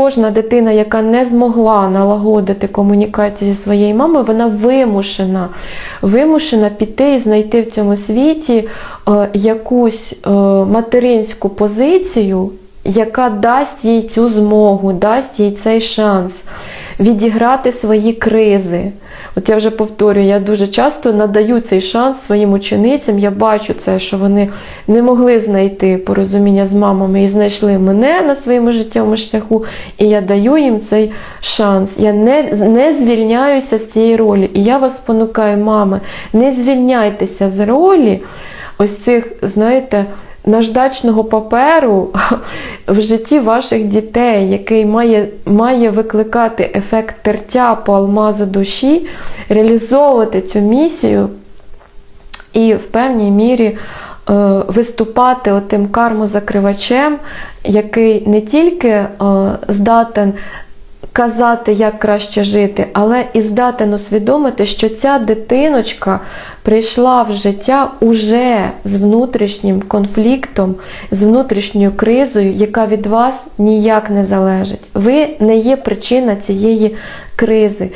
кожна дитина, яка не змогла налагодити комунікацію зі своєю мамою, вона вимушена, вимушена піти і знайти в цьому світі е, якусь е, материнську позицію, яка дасть їй цю змогу, дасть їй цей шанс відіграти свої кризи. От я вже повторюю, я дуже часто надаю цей шанс своїм ученицям. Я бачу це, що вони не могли знайти порозуміння з мамами і знайшли мене на своєму життєвому шляху, і я даю їм цей шанс. Я не, не звільняюся з цієї ролі. І я вас спонукаю, мами, не звільняйтеся з ролі ось цих, знаєте, наждачного паперу в житті ваших дітей, який має, має викликати ефект тертя по алмазу душі, реалізовувати цю місію і в певній мірі е, виступати отим кармозакривачем, який не тільки е, здатен казати, як краще жити, але і здатен усвідомити, що ця дитиночка прийшла в життя уже з внутрішнім конфліктом, з внутрішньою кризою, яка від вас ніяк не залежить. Ви не є причина цієї кризи.